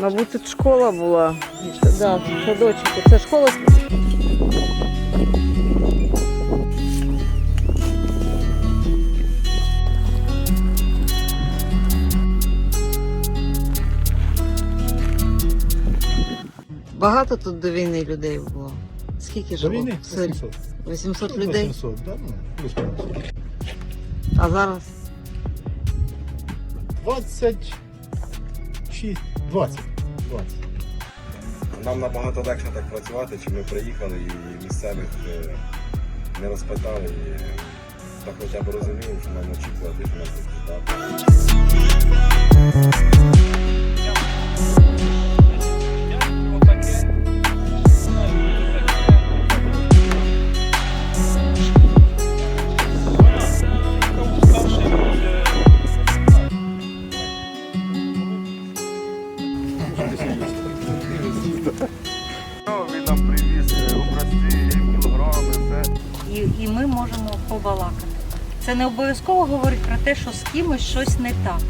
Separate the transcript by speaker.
Speaker 1: Мабуть, тут школа була. Да, садочок. Це школа. Багато тут до війни людей було. Скільки
Speaker 2: До
Speaker 1: жило?
Speaker 2: війни
Speaker 1: в селі?
Speaker 2: 800.
Speaker 1: 800
Speaker 2: Ну,
Speaker 1: людей.
Speaker 2: 800, да? ну, плюс-мінус.
Speaker 1: А зараз
Speaker 2: 26, 20. 20.
Speaker 3: Нам набагато легше так працювати, чи ми приїхали і місцевих е, не розпитали. І так хоча б розуміємо, що нам очікувати, що нас тут
Speaker 4: Він нам привіз образці, кілограми,
Speaker 5: і ми можемо побалакати. Це не обов'язково говорить про те, що з кимось щось не так.